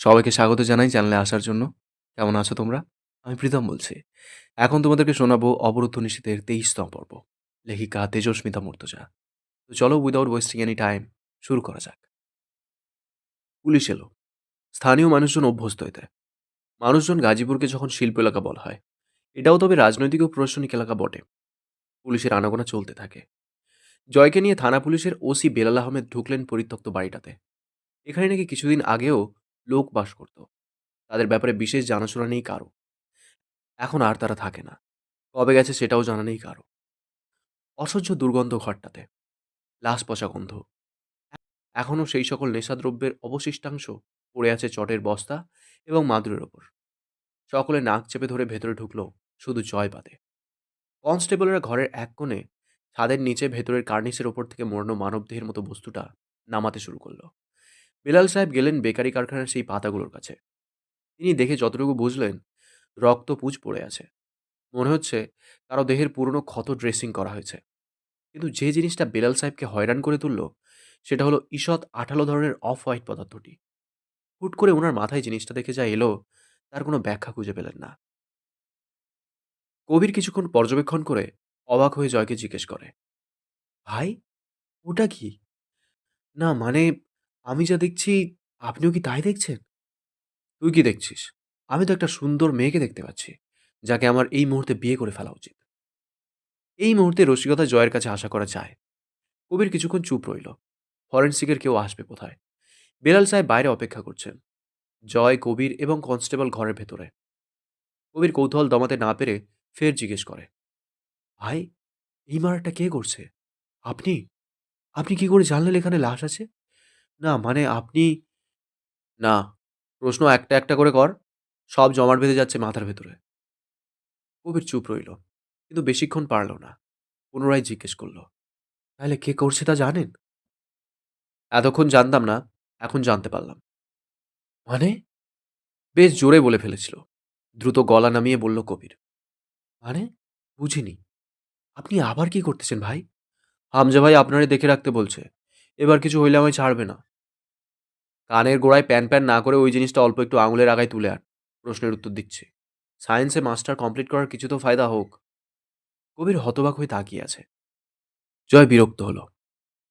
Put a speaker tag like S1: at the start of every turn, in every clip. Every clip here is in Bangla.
S1: সবাইকে স্বাগত জানাই চ্যানেলে আসার জন্য। কেমন আছো তোমরা? আমি প্রীতম বলছি। এখন তোমাদেরকে শোনাবো অবরুদ্ধ নিষেধের তেইশতম পর্ব। লেখিকা তেজস্মিতা মূর্তজা। তো চলো উইদাউট ওয়েস্টিং এনি টাইম শুরু করা যাক। পুলিশ এলো। স্থানীয় মানুষজন অভ্যস্ত এতে। মানুষজন গাজীপুরকে যখন শিল্প এলাকা বলা হয়, এটাও তবে রাজনৈতিক ও প্রশাসনিক এলাকা বটে। পুলিশের আনাগোনা চলতে থাকে। জয়কে নিয়ে থানা পুলিশের ওসি বেলাল আহমেদ ঢুকলেন পরিত্যক্ত বাড়িটাতে। এখানে নাকি কিছুদিন আগেও লোক বাস করত। তাদের ব্যাপারে বিশেষ জানাশোনা নেই কারও। এখন আর তারা থাকে না। কবে গেছে সেটাও জানা নেই কারও। অসহ্য দুর্গন্ধ ঘরটাতে। লাশ পচা গন্ধ। এখনও সেই সকল নেশাদ্রব্যের অবশিষ্টাংশ পড়ে আছে চটের বস্তা এবং মাদুরের ওপর। সকলে নাক চেপে ধরে ভেতরে ঢুকলো শুধু জয় বাদে। কনস্টেবলরা ঘরের এক কোণে ছাদের নিচে ভেতরের কার্নিসের ওপর থেকে মরণ মানবদেহের মতো বস্তুটা নামাতে শুরু করল। বেলাল সাহেব গেলেন বেকারি কারখানার সেই পাতাগুলোর কাছে। তিনি দেখে যতটুকু বুঝলেন, রক্ত পুজ পড়ে আছে। মনে হচ্ছে কারও দেহের পুরনো ক্ষত ড্রেসিং করা হয়েছে। কিন্তু যে জিনিসটা বেলাল সাহেবকে হয়রান করে তুলল, সেটা হলো ঈষৎ আঠালো ধরনের অফ হোয়াইট পদার্থটি। হুট করে ওনার মাথায় জিনিসটা দেখে যা এলো, তার কোনো ব্যাখ্যা খুঁজে পেলেন না। কবির কিছুক্ষণ পর্যবেক্ষণ করে অবাক হয়ে জয়কে জিজ্ঞেস করে, ভাই, ওটা কি? না মানে আমি যা দেখছি, আপনিও কি তাই দেখছেন? তুই কি দেখছিস? আমি তো একটা সুন্দর মেয়েকে দেখতে পাচ্ছি, যাকে আমার এই মুহূর্তে বিয়ে করে ফেলা উচিত। এই মুহূর্তে রসিকতা জয়ের কাছে আশা করা যায়। কবির কিছুক্ষণ চুপ রইল। ফরেন্সিকের কেউ আসবে কোথায়? বেলাল সাহেব বাইরে অপেক্ষা করছেন। জয়, কবির এবং কনস্টেবল ঘরের ভেতরে। কবির কৌতূহল দমাতে না পেরে ফের জিজ্ঞেস করে, ভাই, এই মারাটা কে করছে? আপনি? আপনি কি করে জানলেন এখানে লাশ আছে? না মানে আপনি, না, প্রশ্ন একটা একটা করে কর। সব জমাট বেঁধে যাচ্ছে মাথার ভেতরে। কবির চুপ রইল, কিন্তু বেশিক্ষণ পারল না, পুনরায় জিজ্ঞেস করল, তাহলে কে করছে তা জানেন? এতক্ষণ জানতাম না, এখন জানতে পারলাম। মানে? বেশ জোরে বলে ফেলেছিল, দ্রুত গলা নামিয়ে বলল কবির মানে? বুঝিনি। আপনি আবার কি করতেছেন ভাই? হামজা ভাই আপনারে দেখে রাখতে বলছে, এবার কিছু হইলে আমায় ছাড়বে না। কানের গোড়ায় প্যান প্যান না করে ওই জিনিসটা অল্প একটু আঙুলের আগায় তুলে আন। প্রশ্নের উত্তর দিচ্ছে। সায়েন্সে মাস্টার কমপ্লিট করার কিছু তো ফায়দা হোক। কবির হতবাক হয়ে তাকিয়ে আছে। জয় বিরক্ত হলো।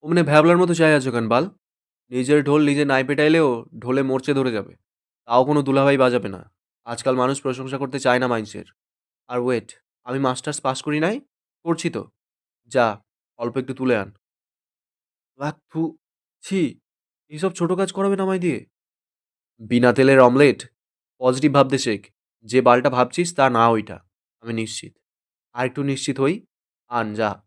S1: অমনে ভ্যাবলার মতো চাই আছো কেন, বাল? নিজের ঢোল নিজে নাই পেটাইলেও ঢোলে মরচে ধরে যাবে। তাও কোনো দুলাভাই বাজাবে না। আজকাল মানুষ প্রশংসা করতে চায় না মাইন্সের। আর ওয়েট, আমি মাস্টার্স পাস করি নাই? করছি তো। যা, অল্প একটু তুলে আন। ছি! এইসব ছোট কাজ করাবেন আমায় দিয়ে। বিনা তেলের অমলেট? পজিটিভ ভাবতে শেখ। যে বালটা ভাবছিস তা না ওইটা। আমি নিশ্চিত। আর একটু নিশ্চিত হই? আন, যা।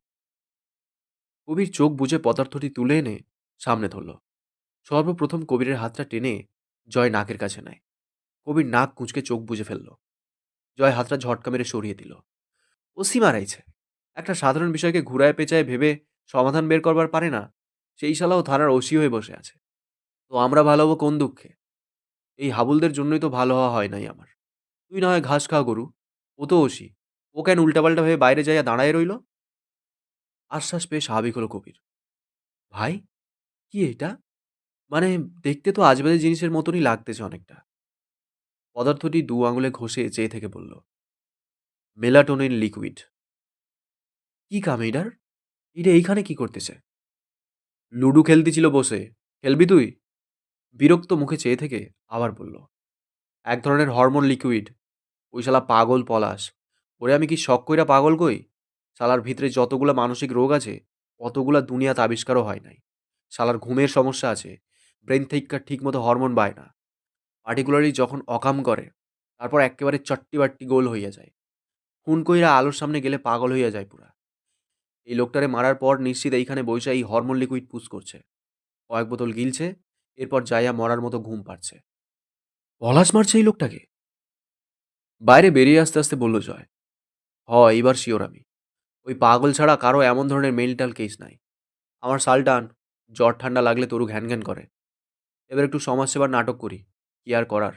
S1: কবির চোখ বুঝে পদার্থটি তুলে এনে সামনে ধরল। সর্বপ্রথম কবিরের হাতটা টেনে জয় নাকের কাছে নেয়। কবির নাক কুঁচকে চোখ বুঝে ফেলল। জয় হাতটা ঝটকা মেরে সরিয়ে দিল। ও সীমারাইছে একটা সাধারণ বিষয়কে ঘুরায় পেঁচায় ভেবে সমাধান বের করবার পারে না। সেই শালাও থানার ওসি হয়ে বসে আছে। তো আমরা ভালো হব কোন দুঃখে? এই হাবুলদের জন্যই তো ভালো হওয়া হয় নাই আমার। তুই না হয় ঘাস খাওয়া গরু। ও তো ওসি। ও কেন উল্টাপাল্টা হয়ে বাইরে যাইয়া দাঁড়ায় রইল? আশ্বাস পেয়ে স্বাভাবিক হলো কবির। ভাই, কি এটা? মানে দেখতে তো আজবাজে জিনিসের মতনই লাগতেছে অনেকটা। পদার্থটি দু আঙুলে ঘষে চেয়ে থেকে বলল, মেলাটোনিন লিকুইড। কি কাম এইটার? এটা এইখানে কি করতেছে? লুডু খেলতেছিল বসে। খেলবি তুই? বিরক্ত মুখে চেয়ে থেকে আবার বলল, এক ধরনের হরমোন লিকুইড, ওই শালা পাগল পলাশ। ওরে আমি কি শখ কইরা পাগল কই? শালার ভিতরে যতগুলা মানসিক রোগ আছে, অতগুলা দুনিয়াতে আবিষ্কারও হয় নাই। শালার ঘুমের সমস্যা আছে, ব্রেন থেকে ঠিক মতো হরমোন পায় না। পার্টিকুলারলি যখন অকাম করে, তারপর একেবারে চট্টি বাট্টি গোল হইয়া যায়। খুন কইরা আলোর সামনে গেলে পাগল হইয়া যায় পুরা। এই লোকটারে মারার পর নিশ্চিত এইখানে বৈশা এই হরমোন লিকুইড পুশ করছে। কয়েক বোতল গিলছে এরপর যাইয়া মরার মতো ঘুম পাচ্ছে পলাশ মারছে এই লোকটাকে? বাইরে বেরিয়ে আসতে আসতে বলল, জয়। হ, এইবার শিওর আমি। ওই পাগল ছাড়া কারও এমন ধরনের মেন্টাল কেস নাই। আমার সালটান, জ্বর ঠান্ডা লাগলে তরু ঘ্যান ঘ্যান করে। এবার একটু সমাজসেবার নাটক করি, কি আর করার?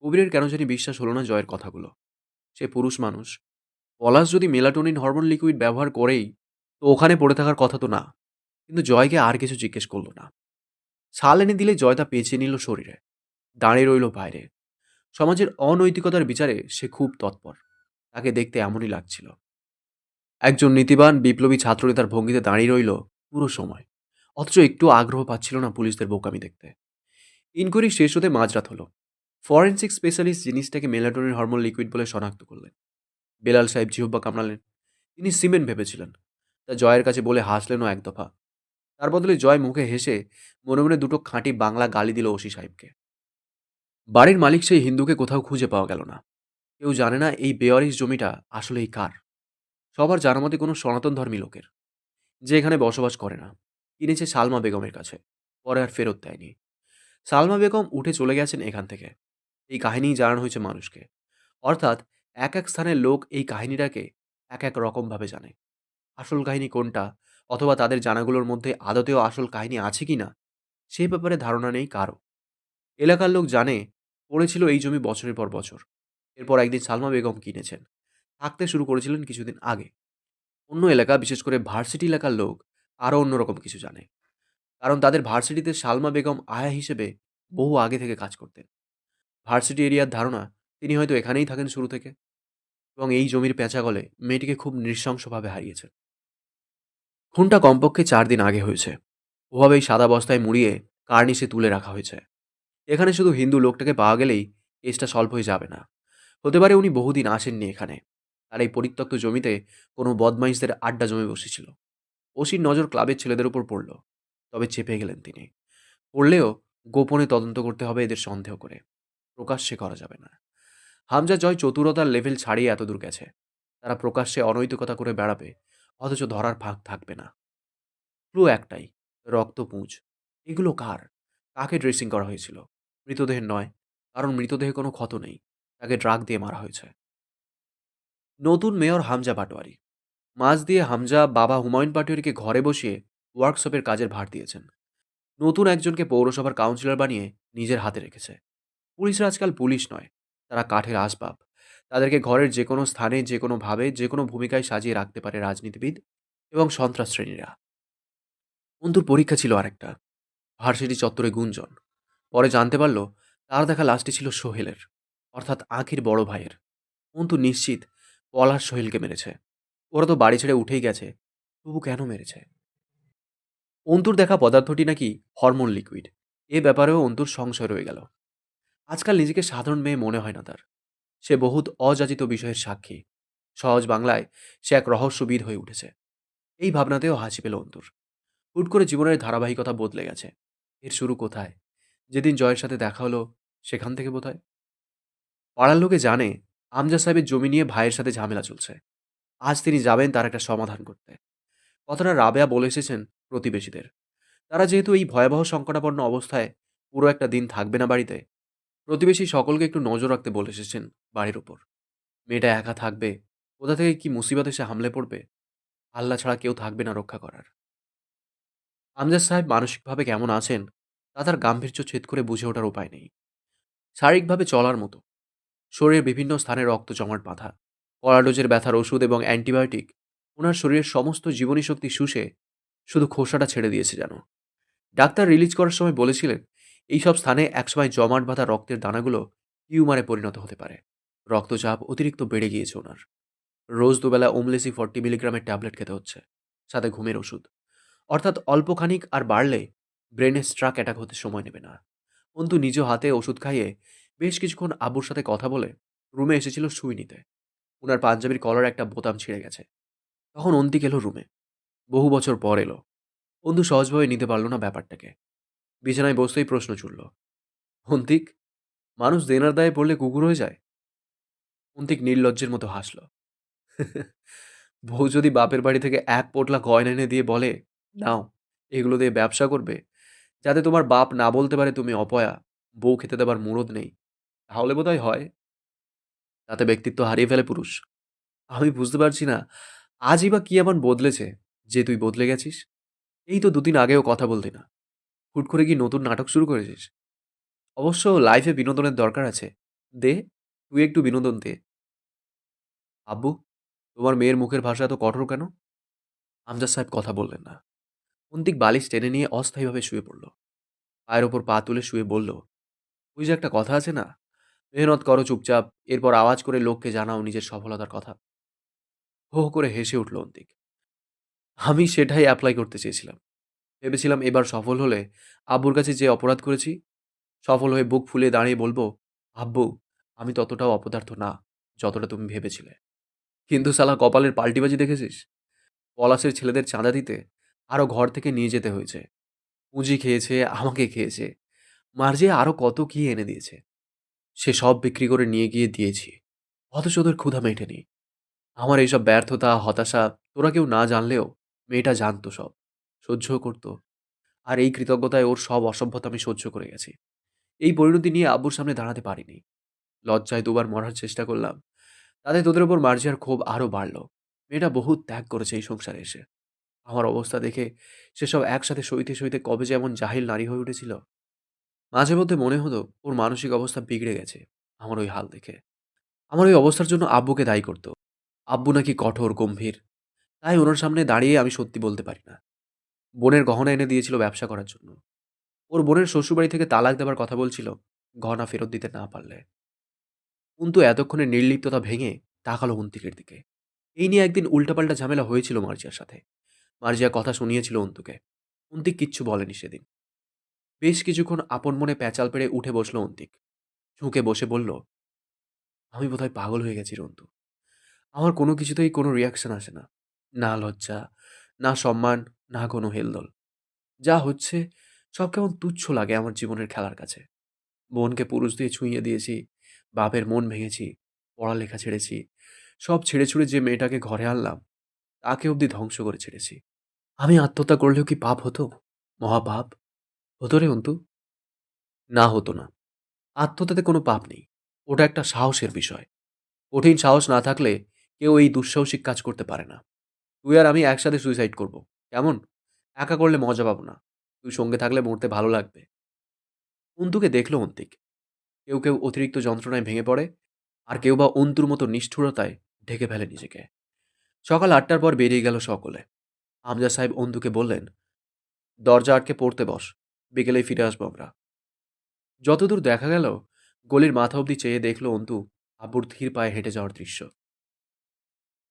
S1: কবিরের কেন জানি বিশ্বাস হলো না জয়ের কথাগুলো। সে পুরুষ মানুষ। পলাশ যদি মেলাটোনিন হরমোন লিকুইড ব্যবহার করেই, তো ওখানে পড়ে থাকার কথা তো না। কিন্তু জয়কে আর কিছু জিজ্ঞেস করল না। ছাল এনে দিলে জয় তা পেঁচিয়ে নিল শরীরে। দাঁড়িয়ে রইল বাইরে। সমাজের অনৈতিকতার বিচারে সে খুব তৎপর। তাকে দেখতে এমনই লাগছিল। একজন নীতিবান, বিপ্লবী ছাত্রনেতার ভঙ্গিতে দাঁড়িয়ে রইল পুরো সময়। অথচ একটু আগ্রহ পাচ্ছিল না পুলিশদের বোকামি দেখতে। ইনকোয়ারি শেষ হতে মাঝরাত হলো। ফরেন্সিক স্পেশালিস্ট জিনিসটাকে মেলাটোনিন হরমোন লিকুইড বলে শনাক্ত করলেন। বেলাল সাহেব জিহব্বা কামড়ালেন। তিনি সিমেন্ট ভেবেছিলেন। তা জয়ের কাছে বলে হাসলেনও এক দফা তার বদলে জয় মুখে হেসে মনে মনে দুটো খাঁটি বাংলা গালি দিল ওসি সাহেবকে। বাড়ির মালিক সেই হিন্দুকে কোথাও খুঁজে পাওয়া গেল না। কেউ জানে না এই বেয়ারিশ জমিটা আসলেই কার। সবার জানা মতে কোনো সনাতন ধর্মী লোকের, যে এখানে বসবাস করে না। কিনেছে সালমা বেগমের কাছে, পরে আর ফেরত দেয়নি। সালমা বেগম উঠে চলে গেছেন এখান থেকে। এই কাহিনী জানানো হয়েছে মানুষকে। অর্থাৎ এক এক স্থানের লোক এই কাহিনীটাকে এক এক রকমভাবে জানে। আসল কাহিনী কোনটা? অথবা তাদের জানাগুলোর মধ্যে আদতেও আসল কাহিনী আছে কি না, সে ব্যাপারে ধারণা নেই কারও এলাকার লোক জানে, পড়েছিল এই জমি বছরের পর বছর। এরপর একদিন সালমা বেগম কিনেছেন। থাকতে শুরু করেছিলেন কিছুদিন আগে। অন্য এলাকা, বিশেষ করে ভার্সিটি এলাকার লোক আরও অন্যরকম কিছু জানে। কারণ তাদের ভার্সিটিতে সালমা বেগম আয়া হিসেবে বহু আগে থেকে কাজ করতেন। ভার্সিটি এরিয়ার ধারণা, তিনি হয়তো এখানেই থাকেন শুরু থেকে। এবং এই জমির পেঁচা গলে মেয়েটিকে খুব নৃশংসভাবে হারিয়েছেন। খুনটা কমপক্ষে চার দিন আগে হয়েছে। ওভাবেই সাদা বস্তায় মুড়িয়ে কার্নিশে তুলে রাখা হয়েছে। এখানে শুধু হিন্দু লোকটাকে পাওয়া গেলেই কেসটা সলভ হয়ে যাবে না। হতে পারে উনি বহুদিন আসেননি এখানে। আর এই পরিত্যক্ত জমিতে কোনো বদমাইশদের আড্ডা জমে বসেছিল। ওসির নজর ক্লাবের ছেলেদের উপর পড়ল। তবে চেপে গেলেন তিনি। পড়লেও গোপনে তদন্ত করতে হবে এদের সন্দেহ করে। প্রকাশ্যে করা যাবে না। হামজা জয় চতুরতার লেভেল ছাড়িয়ে এত দূর গেছে। তারা প্রকাশ্যে অনৈতিকতা করে বেড়াবে। অথচ ধরার ফাঁক থাকবে না। ক্লু একটাই রক্তপুঁজ এগুলো কার? কাকে ড্রেসিং করা হয়েছিল? মৃতদেহের নয়, কারণ মৃতদেহে কোনো ক্ষত নেই। তাকে ড্রাগ দিয়ে মারা হয়েছে। নতুন মেয়র হামজা পাটোয়ারি। মাঝ দিয়ে হামজা বাবা হুমায়ুন পাটোয়ারিকে ঘরে বসিয়ে ওয়ার্কশপের কাজের ভার দিয়েছেন। নতুন একজনকে পৌরসভার কাউন্সিলর বানিয়ে নিজের হাতে রেখেছে। পুলিশরা আজকাল পুলিশ নয়, তারা কাঠের আসবাব। তাদেরকে ঘরের যে কোনো স্থানে যে কোনোভাবে যে কোনো ভূমিকায় সাজিয়ে রাখতে পারে রাজনীতিবিদ এবং সন্ত্রাস শ্রেণীরা। অন্তুর পরীক্ষা ছিল আরেকটা। ভার্সিটি চত্বরে গুঞ্জন। পরে জানতে পারল, তার দেখা লাশটি ছিল সোহেলের, অর্থাৎ আখির বড় ভাইয়ের। অন্তু নিশ্চিত পলাশ সোহেলকে মেরেছে। ওরা তো বাড়ি ছেড়ে উঠেই গেছে। তবু কেন মেরেছে? অন্তুর দেখা পদার্থটি নাকি হরমোন লিকুইড এ ব্যাপারেও অন্তুর সংশয় রয়ে গেল। আজকাল নিজেকে সাধারণ মেয়ে মনে হয় না তার। সে বহুত অযাচিত বিষয়ের সাক্ষী। সহজ বাংলায় সে এক রহস্যবিদ হয়ে উঠেছে। এই ভাবনাতেও হাসি পেল অন্তর। হুট করে জীবনের ধারাবাহিকতা বদলে গেছে। এর শুরু কোথায়? যেদিন জয়ের সাথে দেখা হলো, সেখান থেকে বোধহয়। পাড়ার লোকে জানে, আমজা সাহেবের জমি নিয়ে ভাইয়ের সাথে ঝামেলা চলছে। আজ তিনি যাবেন তার একটা সমাধান করতে। কথাটা রাবেয়া বলে এসেছেন প্রতিবেশীদের। তারা যেহেতু এই ভয়াবহ সংকটাপন্ন অবস্থায় পুরো একটা দিন থাকবে না বাড়িতে প্রতিবেশী সকলকে একটু নজর রাখতে বলে এসেছেন বাড়ির ওপর। মেয়েটা একা থাকবে, কোথা থেকে কি মুসিবত এসে হামলে পড়বে? আল্লাহ ছাড়া কেউ থাকবে না রক্ষা করার। আমজাদ সাহেব মানসিকভাবে কেমন আছেন, তা তার গাম্ভীর্য ছেদ করে বুঝে ওঠার উপায় নেই। শারীরিকভাবে চলার মতো। শরীরের বিভিন্ন স্থানে রক্ত জমাট বাঁধা। কলাডোজের ব্যথার ওষুধ এবং অ্যান্টিবায়োটিক। ওনার শরীরের সমস্ত জীবনী শক্তি শুষে শুধু খোসাটা ছেড়ে দিয়েছে যেন। ডাক্তার রিলিজ করার সময় বলেছিলেন এইসব স্থানে একসময় জমাট বাঁধা রক্তের দানাগুলো টিউমারে পরিণত হতে পারে। রক্তচাপ অতিরিক্ত বেড়ে গিয়েছে ওনার। রোজ দুবেলা ওমলেসি ফর্টি মিলিগ্রামের ট্যাবলেট খেতে হচ্ছে, সাথে ঘুমের ওষুধ। অর্থাৎ অল্পখানিক আর বাড়লে ব্রেনে স্ট্রাক অ্যাটাক হতে সময় নেবে না। অন্তু নিজ হাতে ওষুধ খাইয়ে বেশ কিছুক্ষণ আব্বুর সাথে কথা বলে রুমে এসেছিল সুই নিতে। ওনার পাঞ্জাবির কলার একটা বোতাম ছিঁড়ে গেছে। তখন অন্তিক এলো রুমে। বহু বছর পর এলো। অন্তু সহজভাবে নিতে পারল না ব্যাপারটাকে। বিছানায় বসতেই প্রশ্ন চুলল অন্তিক, মানুষ দেনার দায়ে পড়লে কুকুর হয়ে যায়? অন্তিক নির্লজ্জের মতো হাসল, বউ যদি বাপের বাড়ি থেকে এক পোটলা গয়না এনে দিয়ে বলে, নাও, এগুলো দিয়ে ব্যবসা করবে, যাতে তোমার বাপ না বলতে পারে তুমি অপয়া, বউ খেতে দেবার মুরদ নেই, তাহলে বোধহয় হয় তাতে ব্যক্তিত্ব হারিয়ে ফেলে পুরুষ। আমি বুঝতে পারছি না, আজই বা কি এমন বদলেছে, যে তুই বদলে গেছিস? এই তো দুদিন আগেও কথা বলতি না। হুট করে কি নতুন নাটক শুরু করেছিস? অবশ্য লাইফে বিনোদনের দরকার আছে। দে, তুই একটু বিনোদন দে। আব্বু, তোমার মেয়ের মুখের ভাষা এত কঠোর কেন? আমজাদ সাহেব কথা বললেন না। অন্তিক বালিশ টেনে নিয়ে অস্থায়ীভাবে শুয়ে পড়ল। পায়ের ওপর পা তুলে শুয়ে বলল, ওই যে একটা কথা আছে না? মেহনত করো চুপচাপ, এরপর আওয়াজ করে লোককে জানাও নিজের সফলতার কথা। হো করে হেসে উঠল অন্তিক। আমি সেটাই অ্যাপ্লাই করতে চেয়েছিলাম। ভেবেছিলাম এবার সফল হলে আব্বুর কাছে যে অপরাধ করেছি, সফল হয়ে বুক ফুলিয়ে দাঁড়িয়ে বলব, আব্বু, আমি ততটাও অপদার্থ না যতটা তুমি ভেবেছিলে। কিন্তু সালা কপালের পাল্টিবাজি দেখেছিস? পলাশের ছেলেদের চাঁদা দিতে আরও ঘর থেকে নিয়ে যেতে হয়েছে। পুঁজি খেয়েছে, আমাকে খেয়েছে। মার্জিয়া আরও কত কি এনে দিয়েছে। সে সব বিক্রি করে নিয়ে গিয়ে দিয়েছি। অথচ ওদের ক্ষুধা মেটেনি। আমার এইসব ব্যর্থতা, হতাশা তোরা কেউ না জানলেও মেয়েটা জানতো সব। সহ্য করতো। আর এই কৃতজ্ঞতায় ওর সব অসভ্যতা আমি সহ্য করে গেছি। এই পরিণতি নিয়ে আব্বুর সামনে দাঁড়াতে পারিনি। লজ্জায় দুবার মরার চেষ্টা করলাম। তাতে তোদের ওপর মার্জিয়ার ক্ষোভ আরও বাড়ল। মেয়েটা বহু ত্যাগ করেছে এই সংসারে এসে। আমার অবস্থা দেখে সেসব একসাথে সইতে সইতে কবে যে এমন জাহিল নারী হয়ে উঠেছিল। মাঝে মধ্যে মনে হতো ওর মানসিক অবস্থা বিগড়ে গেছে, আমার ওই হাল দেখে। আমার ওই অবস্থার জন্য আব্বুকে দায়ী করত। আব্বু নাকি কঠোর, গম্ভীর। তাই ওনার সামনে দাঁড়িয়ে আমি সত্যি বলতে পারি না। বোনের গহনা এনে দিয়েছিল ব্যবসা করার জন্য। ওর বোনের শ্বশুরবাড়ি থেকে তালাক দেওয়ার কথা বলছিল, গহনা ফেরত দিতে না পারলে। কিন্তু এতক্ষণে নির্লিপ্ততা ভেঙে তাকালো অন্তিকের দিকে। এই নিয়ে একদিন উল্টাপাল্টা ঝামেলা হয়েছিল মার্জিয়ার সাথে। মার্জিয়া কথা শুনিয়েছিল অন্তুকে। অন্তিক কিচ্ছু বলেনি সেদিন। বেশ কিছুক্ষণ আপন মনে প্যাচাল পেড়ে উঠে বসল অন্তিক। ঝুঁকে বসে বলল, আমি বোধহয় পাগল হয়ে গেছি রন্তু আমার কোনো কিছুতেই কোনো রিয়াকশন আসে না। না লজ্জা, না সম্মান না কোনো হেলদোল যা হচ্ছে, সব কেমন তুচ্ছ লাগে আমার জীবনের খেলার কাছে। বোনকে পুরুষ দিয়ে ছুঁইয়ে দিয়েছি, বাপের মন ভেঙেছি, পড়ালেখা ছেড়েছি, সব ছেড়ে ছুড়ে যে মেয়েটাকে ঘরে আনলাম, তাকে অবধি ধ্বংস করে ছেড়েছি। আমি আত্মহত্যা করলেও কি পাপ হতো? মহাপাপ? হতো রে অন্তু। না হতো না। আত্মহত্যাতে কোনো পাপ নেই। ওটা একটা সাহসের বিষয়। কঠিন সাহস না থাকলে কেউ এই দুঃসাহসিক কাজ করতে পারে না। তুই আর আমি একসাথে সুইসাইড করব। কেমন? একা করলে মজা পাবো না। তুই সঙ্গে থাকলে মরতে ভালো লাগবে। অন্তুকে দেখল অন্তিক। কেউ কেউ অতিরিক্ত যন্ত্রণায় ভেঙে পড়ে আর কেউ বা অন্তুর মতো নিষ্ঠুরতায় ঢেকে ফেলে নিজেকে। সকাল আটটার পর বেরিয়ে গেল সকলে। আমজা সাহেব অন্তুকে বললেন, দরজা আটকে পড়তে বস, বিকেলেই ফিরে আসব আমরা। যতদূর দেখা গেল, গলির মাথা অবধি চেয়ে দেখল অন্তু আব্বুর ধীর পায়ে হেঁটে যাওয়ার দৃশ্য।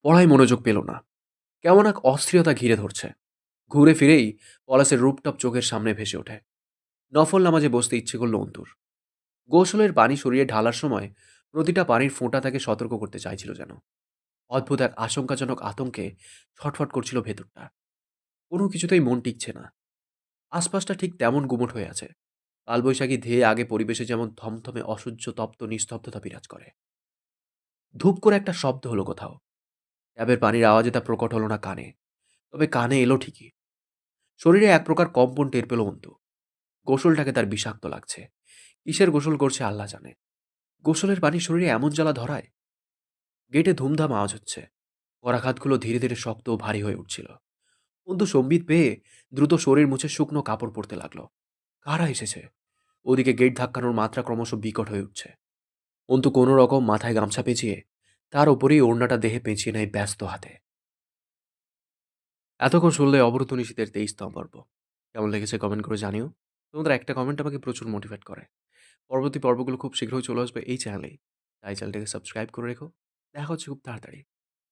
S1: পড়ায় মনোযোগ পেল না। কেমন এক অস্থিরতা ঘিরে ধরছে। ঘুরে ফিরেই পলাশের রূপটপ চোখের সামনে ভেসে ওঠে। নফল নামাজে বসতে ইচ্ছে করল অন্তুর। গোসলের পানি সরিয়ে ঢালার সময় প্রতিটা পানির ফোঁটা তাকে সতর্ক করতে চাইছিল যেন। অদ্ভুত এক আশঙ্কাজনক আতঙ্কে ছটফট করছিল ভেতরটা। কোনো কিছুতেই মন টিকছে না। আশপাশটা ঠিক তেমন গুমট হয়ে আছে। কালবৈশাখী ধেয়ে আগে পরিবেশে যেমন থমথমে অসহ্য, তপ্ত, নিস্তব্ধতা বিরাজ করে। ধূপ করে একটা শব্দ হলো কোথাও। ট্যাবের পানির আওয়াজে তা প্রকট হলো না কানে। তবে কানে এলো ঠিকই। শরীরে এক প্রকার কম্পন টের পেল অন্তু গোসলটাকে তার বিষাক্ত লাগছে। কিসের গোসল করছে আল্লাহ জানে। গোসলের পানি শরীরে এমন জ্বালা ধরায়। গেটে ধুমধাম আওয়াজ হচ্ছে। করাঘাতগুলো ধীরে ধীরে শক্ত ও ভারী হয়ে উঠছিল। অন্তু সম্বিত পেয়ে দ্রুত শরীর মুছে শুকনো কাপড় পরতে লাগল। কারা এসেছে? ওদিকে গেট ধাক্কানোর মাত্রা ক্রমশ বিকট হয়ে উঠছে। অন্তু কোনো রকম মাথায় গামছা পেঁচিয়ে তার ওপরেই ওড়নাটা দেহে পেঁচিয়ে নেয় ব্যস্ত হাতে। এতক্ষণ শুনলে অবরত নিশীতের তেইশতম পর্ব। কেমন লেগেছে কমেন্ট করে জানিও। তোমাদের একটা কমেন্ট আমাকে প্রচুর মোটিভেট করে। পরবর্তী পর্বগুলো খুব শীঘ্রই চলে আসবে এই চ্যানেলেই তাই চ্যানেলটাকে সাবস্ক্রাইব করে রেখো। দেখা হচ্ছে খুব তাড়াতাড়ি।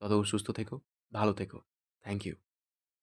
S1: তত সুস্থ থেকো, ভালো থেকো। Thank you